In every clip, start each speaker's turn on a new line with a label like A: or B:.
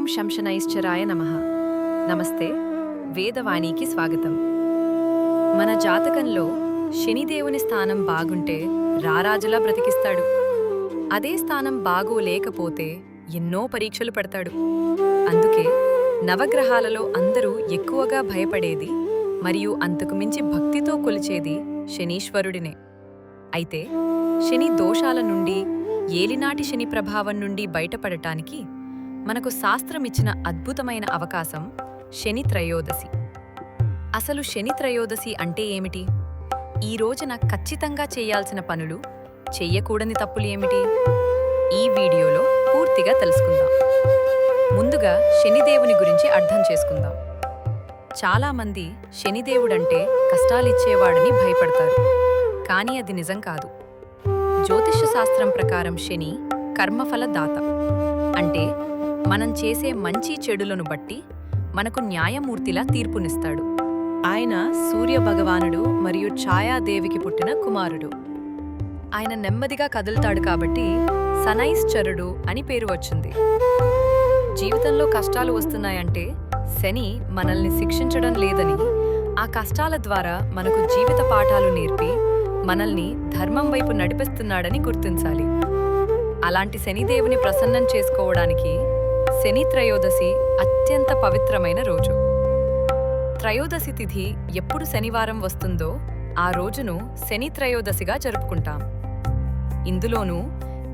A: ఓం శంశనైశ్చరాయ నమ. నమస్తే వేదవాణికి స్వాగతం. మన జాతకంలో శనిదేవుని స్థానం బాగుంటే రారాజులా బ్రతికిస్తాడు. అదే స్థానం బాగో లేకపోతే ఎన్నో పరీక్షలు పెడతాడు. అందుకే నవగ్రహాలలో అందరూ ఎక్కువగా భయపడేది మరియు అంతకు మించి భక్తితో కొలిచేది శనీశ్వరుడినే. అయితే శని దోషాల నుండి ఏలినాటి శని ప్రభావం నుండి బయటపడటానికి మనకు శాస్త్రమిచ్చిన అద్భుతమైన అవకాశం శని త్రయోదశి. అసలు శని త్రయోదశి అంటే ఏమిటి? ఈ రోజున ఖచ్చితంగా చేయాల్సిన పనులు చెయ్యకూడని తప్పులు ఏమిటి? ఈ వీడియోలో పూర్తిగా తెలుసుకుందాం. ముందుగా శనిదేవుని గురించి అర్థం చేసుకుందాం. చాలామంది శనిదేవుడంటే కష్టాలిచ్చేవాడని భయపడతారు. కానీ అది నిజం కాదు. జ్యోతిష శాస్త్రం ప్రకారం శని కర్మఫల దాత అంటే మనం చేసే మంచి చెడులను బట్టి మనకు న్యాయమూర్తిలా తీర్పునిస్తాడు. ఆయన సూర్య భగవానుడు మరియు ఛాయాదేవికి పుట్టిన కుమారుడు. ఆయన నెమ్మదిగా కదులుతాడు కాబట్టి సనైశ్చరుడు అని పేరు వచ్చింది. జీవితంలో కష్టాలు వస్తున్నాయంటే శని మనల్ని శిక్షించడం లేదని ఆ కష్టాల ద్వారా మనకు జీవిత పాఠాలు నేర్పి మనల్ని ధర్మం వైపు నడిపిస్తున్నాడని గుర్తించాలి. అలాంటి శనిదేవుని ప్రసన్నం చేసుకోవడానికి శని త్రయోదశి అత్యంత పవిత్రమైన రోజు. త్రయోదశి తిథి ఎప్పుడు శనివారం వస్తుందో ఆ రోజును శని త్రయోదశిగా జరుపుకుంటాం. ఇందులోనూ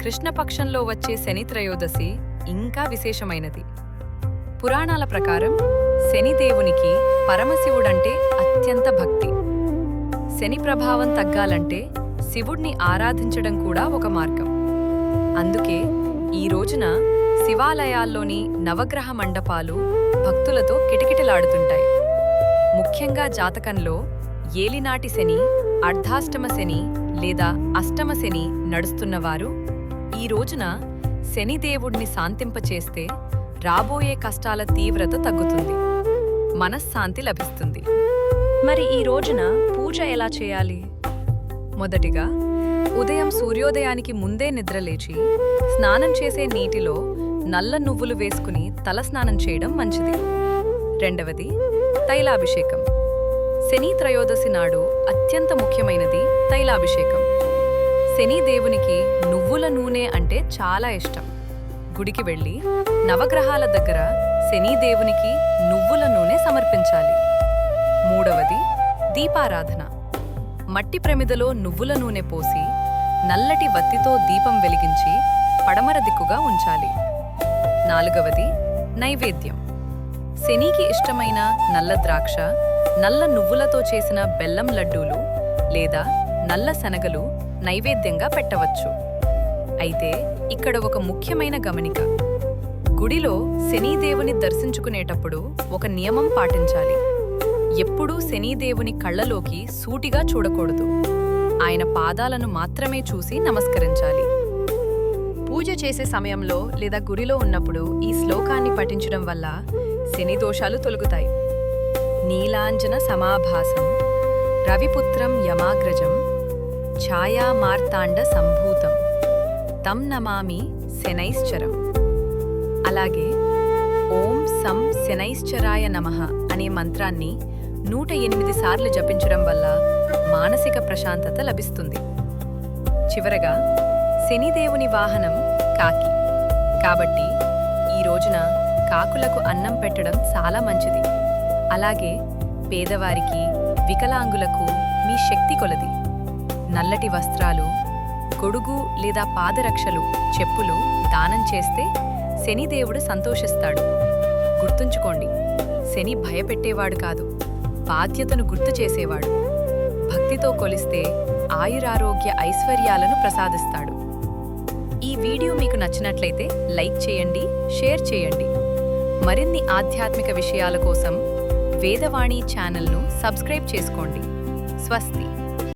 A: కృష్ణపక్షంలో వచ్చే శని త్రయోదశి ఇంకా విశేషమైనది. పురాణాల ప్రకారం శనిదేవునికి పరమశివుడంటే అత్యంత భక్తి. శని ప్రభావం తగ్గాలంటే శివుణ్ణి ఆరాధించడం కూడా ఒక మార్గం. అందుకే ఈ రోజున శివాలయాల్లోని నవగ్రహ మండపాలు భక్తులతో కిటకిటలాడుతుంటాయి. ముఖ్యంగా జాతకంలో ఏలినాటి శని అర్ధాష్టమ శని లేదా అష్టమ శని నడుస్తున్నవారు ఈ రోజున శనిదేవుణ్ణి శాంతింపచేస్తే రాబోయే కష్టాల తీవ్రత తగ్గుతుంది. మనశ్శాంతి లభిస్తుంది. మరి ఈ రోజున పూజ ఎలా చేయాలి? మొదటిగా ఉదయం సూర్యోదయానికి ముందే నిద్రలేచి స్నానం చేసే నీటిలో నల్ల నువ్వులు వేసుకుని తల స్నానం చేయడం మంచిది. రెండవది తైలాభిషేకం. శని త్రయోదశి నాడు అత్యంత ముఖ్యమైనది తైలాభిషేకం. శని దేవునికి నువ్వుల నూనె అంటే చాలా ఇష్టం. గుడికి వెళ్ళి నవగ్రహాల దగ్గర శని దేవునికి నువ్వుల నూనె సమర్పించాలి. మూడవది దీపారాధన. మట్టి ప్రమిదలో నువ్వుల నూనె పోసి నల్లటి వత్తితో దీపం వెలిగించి పడమర దిక్కుగా ఉంచాలి. నాలుగవది నైవేద్యం. శనికి ఇష్టమైన నల్ల ద్రాక్ష నల్ల నువ్వులతో చేసిన బెల్లం లడ్డూలు లేదా నల్ల శనగలు నైవేద్యంగా పెట్టవచ్చు. అయితే ఇక్కడ ఒక ముఖ్యమైన గమనిక. గుడిలో శనీదేవుని దర్శించుకునేటప్పుడు ఒక నియమం పాటించాలి. ఎప్పుడూ శనీదేవుని కళ్ళలోకి సూటిగా చూడకూడదు. ఆయన పాదాలను మాత్రమే చూసి నమస్కరించాలి. పూజ చేసే సమయంలో లేదా గుడిలో ఉన్నప్పుడు ఈ శ్లోకాన్ని పఠించడం వల్ల శని దోషాలు తొలగుతాయి. నీలాంజన సమాభాసం రవిపుత్రం యమాగ్రజం ఛాయామార్తాండ సంభూతం తం నమామి శనైశ్చరం. అలాగే ఓం సం శనైశ్చరాయ నమః అనే మంత్రాన్ని నూట ఎనిమిది సార్లు జపించడం వల్ల మానసిక ప్రశాంతత లభిస్తుంది. చివరగా శనిదేవుని వాహనం కాకి. కాబట్టి ఈ రోజున కాకులకు అన్నం పెట్టడం చాలా మంచిది. అలాగే పేదవారికి వికలాంగులకు మీ శక్తి కొలది. నల్లటి వస్త్రాలు గొడుగు లేదా పాదరక్షలు చెప్పులు దానం చేస్తే శనిదేవుడు సంతోషిస్తాడు. గుర్తుంచుకోండి శని భయపెట్టేవాడు కాదు బాధ్యతను గుర్తు చేసేవాడు. భక్తితో కొలిస్తే ఆయురారోగ్య ఐశ్వర్యాలను ప్రసాదిస్తాడు. ఈ వీడియో మీకు నచ్చినట్లయితే లైక్ చేయండి షేర్ చేయండి. మరిన్ని ఆధ్యాత్మిక విషయాల కోసం వేదవాణి ఛానల్ను సబ్స్క్రైబ్ చేసుకోండి. స్వస్తి.